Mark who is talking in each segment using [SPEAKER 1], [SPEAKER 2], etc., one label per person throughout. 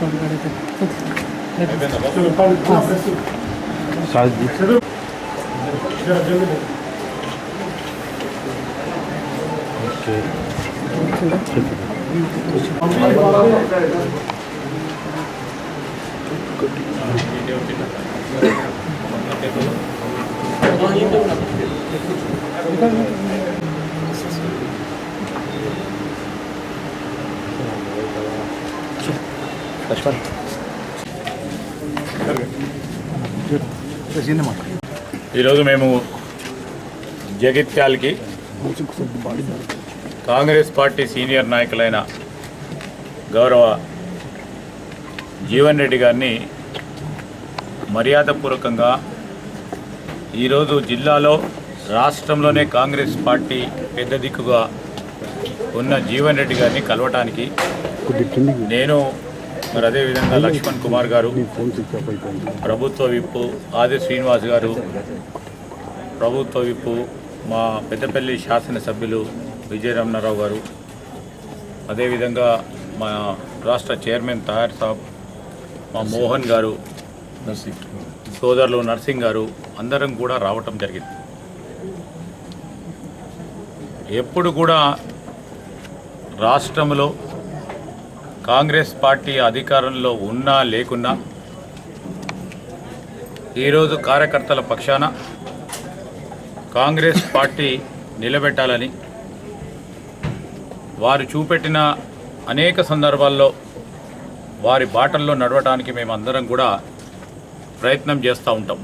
[SPEAKER 1] Call करे थे शायद जी ఈరోజు మేము జగిత్యాలకి కాంగ్రెస్ పార్టీ సీనియర్ నాయకులైన గౌరవ జీవన్ రెడ్డి గారిని మర్యాదపూర్వకంగా ఈరోజు జిల్లాలో రాష్ట్రంలోనే కాంగ్రెస్ పార్టీ పెద్ద దిక్కుగా ఉన్న జీవన్ రెడ్డి గారిని కలవటానికి నేను మరి అదేవిధంగా లక్ష్మణ్ కుమార్ గారు ప్రభుత్వ విప్పు ఆది శ్రీనివాస్ గారు ప్రభుత్వ విప్పు మా పెద్దపల్లి శాసనసభ్యులు విజయరమణారావు గారు అదేవిధంగా మా రాష్ట్ర చైర్మన్ తయార్ సాబ్ మా మోహన్ గారు సోదరులు నర్సింగ్ గారు అందరం కూడా రావటం జరిగింది. ఎప్పుడు కూడా రాష్ట్రంలో కాంగ్రెస్ పార్టీ అధికారంలో ఉన్నా లేకున్నా ఈరోజు కార్యకర్తల పక్షాన కాంగ్రెస్ పార్టీ నిలబెట్టాలని వారు చూపెట్టిన అనేక సందర్భాల్లో వారి బాటల్లో నడవడానికి మేమందరం కూడా ప్రయత్నం చేస్తూ ఉంటాం.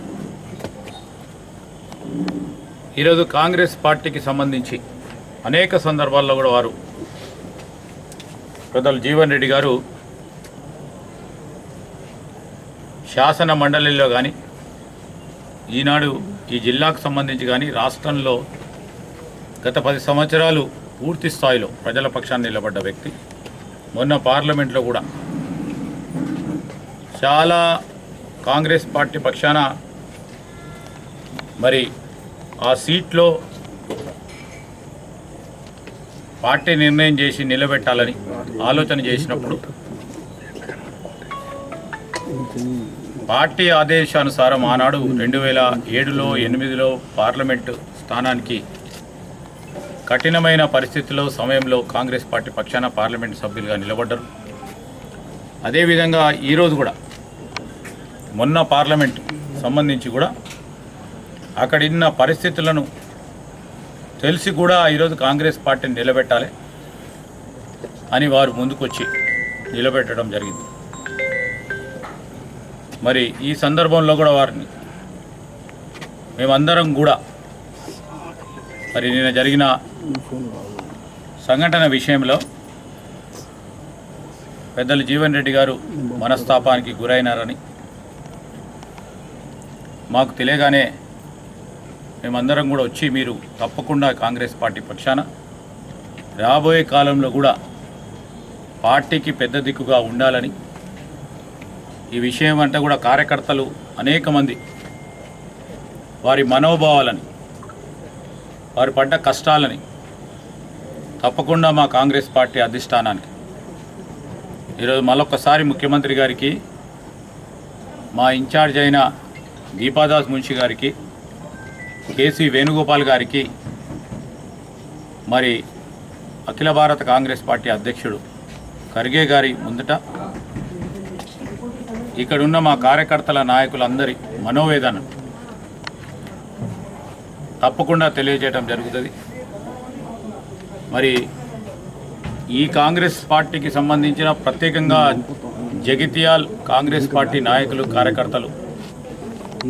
[SPEAKER 1] ఈరోజు కాంగ్రెస్ పార్టీకి సంబంధించి అనేక సందర్భాల్లో కూడా వారు పెద్దలు జీవన్ రెడ్డి గారు శాసన మండలిలో కానీ ఈనాడు ఈ జిల్లాకు సంబంధించి కానీ రాష్ట్రంలో గత పది సంవత్సరాలు పూర్తి స్థాయిలో ప్రజల పక్షాన్ని నిలబడ్డ వ్యక్తి. మొన్న పార్లమెంట్లో కూడా చాలా కాంగ్రెస్ పార్టీ పక్షాన మరి ఆ సీట్లో పార్టీ నిర్ణయం చేసి నిలబెట్టాలని ఆలోచన చేసినప్పుడు పార్టీ ఆదేశానుసారం ఆనాడు రెండు వేల ఏడులో ఎనిమిదిలో పార్లమెంటు స్థానానికి కఠినమైన పరిస్థితుల్లో సమయంలో కాంగ్రెస్ పార్టీ పక్షాన పార్లమెంటు సభ్యులుగా నిలబడ్డారు. అదేవిధంగా ఈరోజు కూడా మొన్న పార్లమెంట్ సంబంధించి కూడా అక్కడిన్న పరిస్థితులను తెలిసి కూడా ఈరోజు కాంగ్రెస్ పార్టీని నిలబెట్టాలి అని వారు ముందుకొచ్చి నిలబెట్టడం జరిగింది. మరి ఈ సందర్భంలో కూడా వారిని మేమందరం కూడా మరి నిన్న జరిగిన సంఘటన విషయంలో పెద్దలు జీవన్ రెడ్డి గారు మనస్తాపానికి గురైనారని మాకు తెలియగానే మేమందరం కూడా వచ్చి మీరు తప్పకుండా కాంగ్రెస్ పార్టీ పక్షాన రాబోయే కాలంలో కూడా పార్టీకి పెద్ద దిక్కుగా ఉండాలని ఈ విషయం అంటే కూడా కార్యకర్తలు అనేక మంది వారి మనోభావాలని వారి పడ్డ కష్టాలని తప్పకుండా మా కాంగ్రెస్ పార్టీ అధిష్టానానికి. ఈరోజు మరొకసారి ముఖ్యమంత్రి గారికి మా ఇన్ఛార్జ్ అయిన దీపాదాస్ మున్షి గారికి కేసీ వేణుగోపాల్ గారికి మరి అఖిల భారత కాంగ్రెస్ పార్టీ అధ్యక్షుడు ఖర్గే గారి ముందట ఇక్కడున్న మా కార్యకర్తల నాయకులందరి మనోవేదన తప్పకుండా తెలియజేయడం జరుగుతుంది. మరి ఈ కాంగ్రెస్ పార్టీకి సంబంధించిన ప్రత్యేకంగా జగిత్యాల్ కాంగ్రెస్ పార్టీ నాయకులు కార్యకర్తలు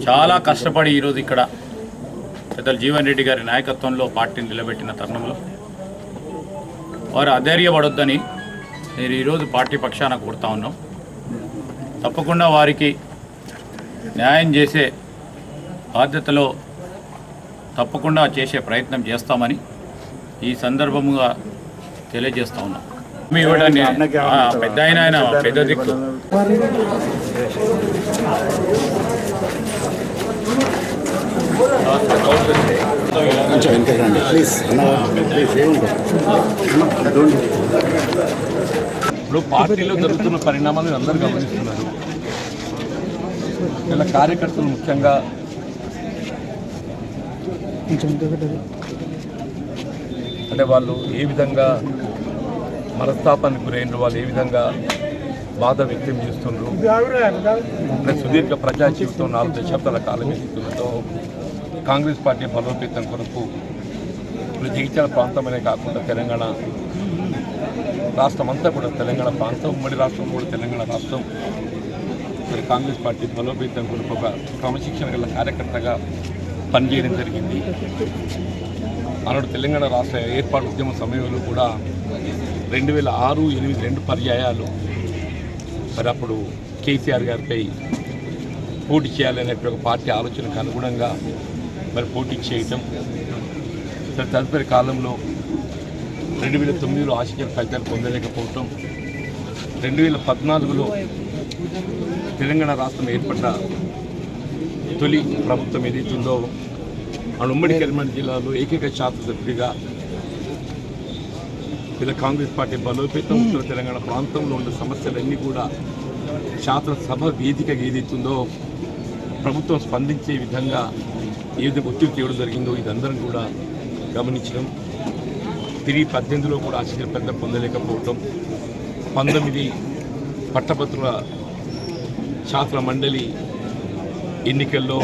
[SPEAKER 1] చాలా కష్టపడి ఈరోజు ఇక్కడ పెద్దలు జీవన్ రెడ్డి గారి నాయకత్వంలో పార్టీని నిలబెట్టిన తరుణంలో వారు అధైర్యపడొద్దని నేను ఈరోజు పార్టీ పక్షాన కోరుతా ఉన్నాం. తప్పకుండా వారికి న్యాయం చేసే బాధ్యతలో తప్పకుండా చేసే ప్రయత్నం చేస్తామని ఈ సందర్భముగా తెలియజేస్తా ఉన్నాం. మీ ఇవ్వడాన్ని పెద్ద ఆయన ఆయన పెద్ద దిక్కు.
[SPEAKER 2] కొంచెం వెనకకి రండి. ప్లీజ్ ప్లీజ్
[SPEAKER 3] ఇప్పుడు పార్టీలో జరుగుతున్న పరిణామాలు అందరూ గమనిస్తున్నారు. ఇలా కార్యకర్తలు ముఖ్యంగా అంటే వాళ్ళు ఏ విధంగా మనస్తాపానికి గురైనరు వాళ్ళు ఏ విధంగా బాధ వ్యక్తం చేస్తుండ్రు? అంటే సుదీర్ఘ ప్రజా జీవితం నాలుగు దశాబ్దాల కాలం ఎదుగుతుండటం కాంగ్రెస్ పార్టీ బలోపేతం కొరకు ఇప్పుడు జగిత్యాల ప్రాంతమనే కాకుండా తెలంగాణ రాష్ట్రం అంతా కూడా తెలంగాణ ప్రాంతం ఉమ్మడి రాష్ట్రం కూడా తెలంగాణ రాష్ట్రం. మరి కాంగ్రెస్ పార్టీ బలోపేతం కొరకు ఒక క్రమశిక్షణ గల కార్యకర్తగా పనిచేయడం జరిగింది. ఆనాడు తెలంగాణ రాష్ట్ర ఏర్పాటు ఉద్యమ సమయంలో కూడా రెండు వేల ఆరు ఎనిమిది రెండు పర్యాయాలు మరి అప్పుడు కేసీఆర్ గారిపై పోటీ చేయాలనే ఒక పార్టీ ఆలోచనకు అనుగుణంగా మరి పోటీ చేయటం తదుపరి కాలంలో రెండు వేల తొమ్మిదిలో ఆశించిన ఫలితాలు పొందలేకపోవటం రెండు వేల పద్నాలుగులో తెలంగాణ రాష్ట్రం ఏర్పడ్డ తొలి ప్రభుత్వం ఏదైతుందో మన ఉమ్మడి కరీంనగర్ జిల్లాలో ఏకైక శాసనసభ్యుడిగా ఇలా కాంగ్రెస్ పార్టీ బలోపేతం ఉత్తర తెలంగాణ ప్రాంతంలో ఉన్న సమస్యలన్నీ కూడా శాసనసభ వేదికగా ఏదైతుందో ప్రభుత్వం స్పందించే విధంగా ఏదైతే ఒత్తిడి తేవడం జరిగిందో ఇదందరం కూడా గమనించడం. తిరిగి పద్దెనిమిదిలో కూడా ఆశించిన పెద్ద పొందలేకపోవటం. పంతొమ్మిది పట్టభద్రుల శాస్త్ర మండలి ఎన్నికల్లో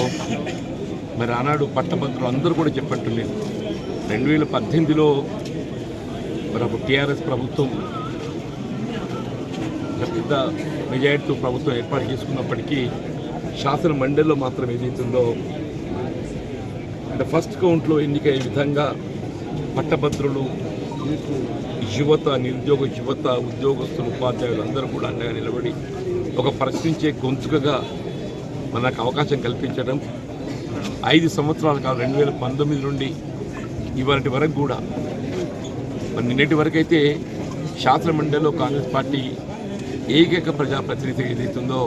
[SPEAKER 3] మరి ఆనాడు పట్టభద్రులు అందరూ కూడా చెప్పట్టులేదు రెండు వేల పద్దెనిమిదిలో మరి అప్పుడు టీఆర్ఎస్ ప్రభుత్వం పెద్ద మెజారిటీతో ప్రభుత్వం ఏర్పాటు చేసుకున్నప్పటికీ శాసన మండలిలో మాత్రం ఏదైతుందో అంటే ఫస్ట్ కౌంట్లో ఎన్నికయ్యే విధంగా పట్టభద్రులు యువత నిరుద్యోగ యువత ఉద్యోగస్తులు ఉపాధ్యాయులు అందరూ కూడా అండగా నిలబడి ఒక ప్రశ్నించే గొంతుకగా మనకు అవకాశం కల్పించడం. ఐదు సంవత్సరాల కాలం రెండు వేల పంతొమ్మిది నుండి ఇవాటి వరకు కూడా. మరి నిన్నటి వరకు అయితే శాసన కాంగ్రెస్ పార్టీ ఏకైక ప్రజాప్రతినిధి ఏదైతుందో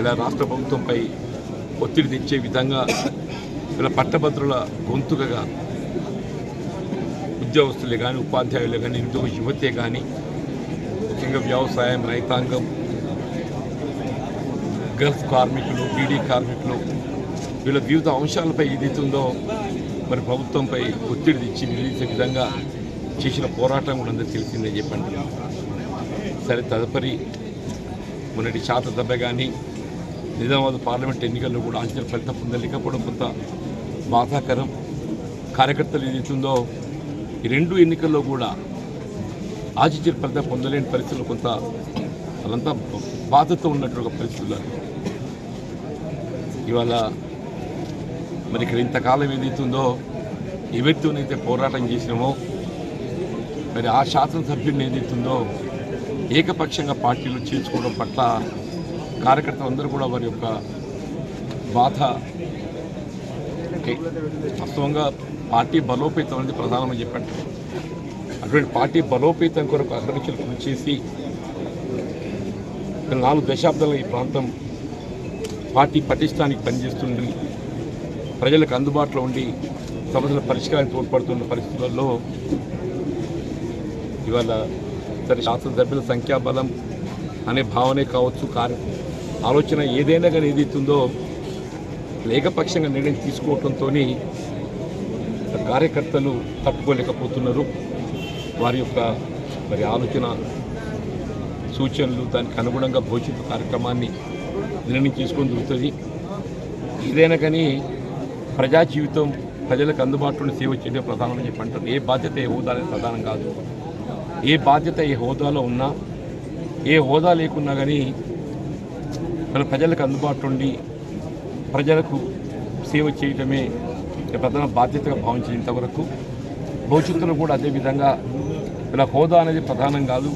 [SPEAKER 3] ఇలా రాష్ట్ర ప్రభుత్వంపై ఒత్తిడి తెచ్చే విధంగా ఇలా పట్టభద్రుల గొంతుకగా ఉద్యోగస్తులే కానీ ఉపాధ్యాయులే కానీ నిరుద్యోగ యువతే కానీ ముఖ్యంగా వ్యవసాయం రైతాంగం గల్ఫ్ కార్మికులు బీడీ కార్మికులు వీళ్ళ వివిధ అంశాలపై ఏదైతుందో మరి ప్రభుత్వంపై ఒత్తిడి తెచ్చి నిలిచే విధంగా చేసిన పోరాటం కూడా అందరూ తెలిసిందని చెప్పండి. సరే తదుపరి మొన్నటి శాత దెబ్బ కానీ నిజామాబాద్ పార్లమెంట్ ఎన్నికల్లో కూడా అంచనా ఫలితం పొందలేకపోవడం కొంత బాధాకరం కార్యకర్తలు ఏదైతుందో ఈ రెండు ఎన్నికల్లో కూడా ఆశించిన ఫలితం పొందలేని పరిస్థితులు కొంత వాళ్ళంతా బాధతో ఉన్నట్టు ఒక పరిస్థితులు ఇవాళ మరి ఇక్కడ ఇంతకాలం ఏదైతుందో ఎవరితోనైతే పోరాటం చేసినామో మరి ఆ శాసనసభ్యుడిని ఏదైతుందో ఏకపక్షంగా పార్టీలో చేర్చుకోవడం పట్ల కార్యకర్తలందరూ కూడా వారి యొక్క బాధ ఓకే. వాస్తవంగా పార్టీ బలోపేతం అనేది ప్రధానమని చెప్పండి అటువంటి పార్టీ బలోపేతం కొరకు అగ్రనిచలు కృషి చేసి నాలుగు దశాబ్దాల ఈ ప్రాంతం పార్టీ పటిష్టానికి పనిచేస్తుంది ప్రజలకు అందుబాటులో ఉండి సమస్యల పరిష్కారానికి తోడ్పడుతున్న పరిస్థితులలో ఇవాళ సరే శాసనసభ్యుల సంఖ్యాబలం అనే భావనే కావచ్చు కార్య ఆలోచన ఏదైనా కానీ ఏదైతుందో ఏకపక్షంగా నిర్ణయం తీసుకోవడంతో కార్యకర్తలు తట్టుకోలేకపోతున్నారు. వారి యొక్క మరి ఆలోచన సూచనలు దానికి అనుగుణంగా భవిష్యత్తు కార్యక్రమాన్ని నిర్ణయం చేసుకొని దొరుకుతుంది. ఏదైనా కానీ ప్రజా జీవితం ప్రజలకు అందుబాటులో సేవ చేయడం ప్రధానమని చెప్పి అంటారు. ఏ బాధ్యత ఏ హోదా అనేది ప్రధానం కాదు. ఏ బాధ్యత ఏ హోదాలో ఉన్నా ఏ హోదా లేకున్నా కానీ మన ప్రజలకు అందుబాటులో ఉండి ప్రజలకు సేవ చేయటమే ప్రధాన బాధ్యతగా భావించింది ఇంతవరకు. భవిష్యత్తులో కూడా అదేవిధంగా ఇలా హోదా అనేది ప్రధానం కాదు.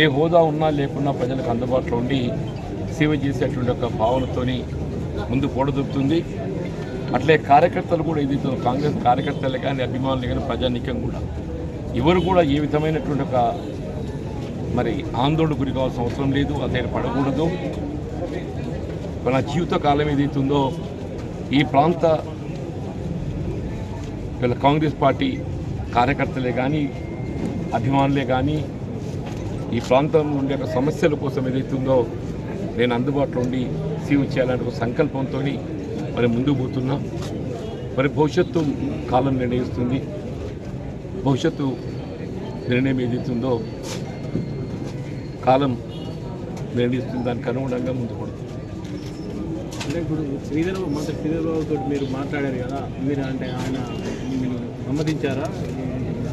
[SPEAKER 3] ఏ హోదా ఉన్నా లేకున్నా ప్రజలకు అందుబాటులో ఉండి సేవ చేసేటువంటి ఒక భావనతోని ముందు పోడదొరుకుతుంది అట్లే కార్యకర్తలు కూడా ఇది కాంగ్రెస్ కార్యకర్తలు కానీ అభిమానులు కానీ ప్రజానీకం కూడా ఎవరు కూడా ఏ విధమైనటువంటి ఒక మరి ఆందోళన గురి కావాల్సిన అవసరం లేదు. అతను పడకూడదు. మన జీవిత కాలం ఏదైతుందో ఈ ప్రాంత వీళ్ళ కాంగ్రెస్ పార్టీ కార్యకర్తలే కానీ అభిమానులే కానీ ఈ ప్రాంతంలో ఉండే ఒక సమస్యల కోసం ఏదైతుందో నేను అందుబాటులో ఉండి సేవ చేయాలనే ఒక సంకల్పంతో మరి ముందుకు పోతున్నా మరి భవిష్యత్తు కాలం నిర్ణయిస్తుంది భవిష్యత్తు నిర్ణయం ఏదైతుందో కాలం నిర్ణయిస్తుంది దానికి అనుగుణంగా ముందుకు పడుతుంది
[SPEAKER 4] అంటే ఇప్పుడు శ్రీధర్ మంత్రి శ్రీధర్ బాబు తోటి మీరు మాట్లాడారు కదా మీరు అంటే ఆయన మీరు సమ్మతించారా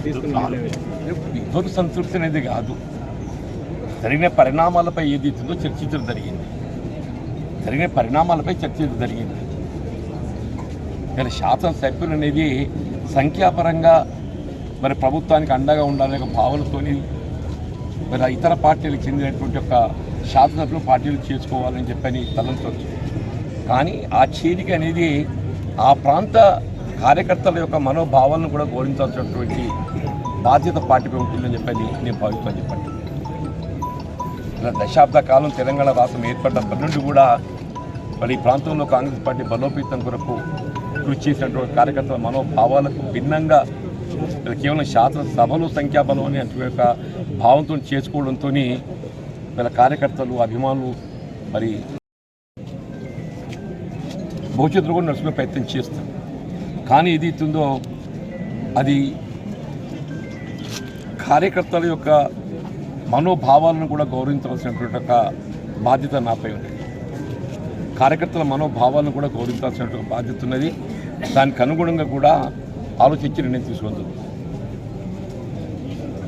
[SPEAKER 3] ఇద్దరు సంతృప్తి అనేది కాదు. జరిగిన పరిణామాలపై ఏది ఇస్తుందో చర్చించడం జరిగింది. జరిగిన పరిణామాలపై చర్చించడం జరిగింది. ఇలా శాసనసభ్యులు అనేది సంఖ్యాపరంగా మరి ప్రభుత్వానికి అండగా ఉండాలనే ఒక భావనతోని మరి ఇతర పార్టీలకు చెందినటువంటి ఒక శాసనసభ్యులు పార్టీలు చేసుకోవాలని చెప్పని తలంచవచ్చు కానీ ఆ చీలిక అనేది ఆ ప్రాంత కార్యకర్తల యొక్క మనోభావాలను కూడా గౌరవించాల్సినటువంటి బాధ్యత పార్టీపై ఉంటుందని చెప్పని నేను భావిస్తాను చెప్పండి. ఇలా దశాబ్ద కాలం తెలంగాణ రాష్ట్రం ఏర్పడినప్పటి నుండి కూడా మరి ఈ ప్రాంతంలో కాంగ్రెస్ పార్టీ బలోపేతం కొరకు కృషి చేసినటువంటి కార్యకర్తల మనోభావాలకు భిన్నంగా కేవలం శాసనసభలు సంఖ్యాబలం అనే యొక్క భావంతో చేసుకోవడంతో వీళ్ళ కార్యకర్తలు అభిమానులు మరి భవిష్యత్తులో కూడా నడుచుకునే ప్రయత్నం చేస్తాం. కానీ ఏది ఇస్తుందో అది కార్యకర్తల యొక్క మనోభావాలను కూడా గౌరవించవలసినటువంటి ఒక బాధ్యత నాపై ఉంది. కార్యకర్తల మనోభావాలను కూడా గౌరవించాల్సినటువంటి బాధ్యత ఉన్నది. దానికి అనుగుణంగా కూడా ఆలోచించి నిర్ణయం తీసుకుంటుంది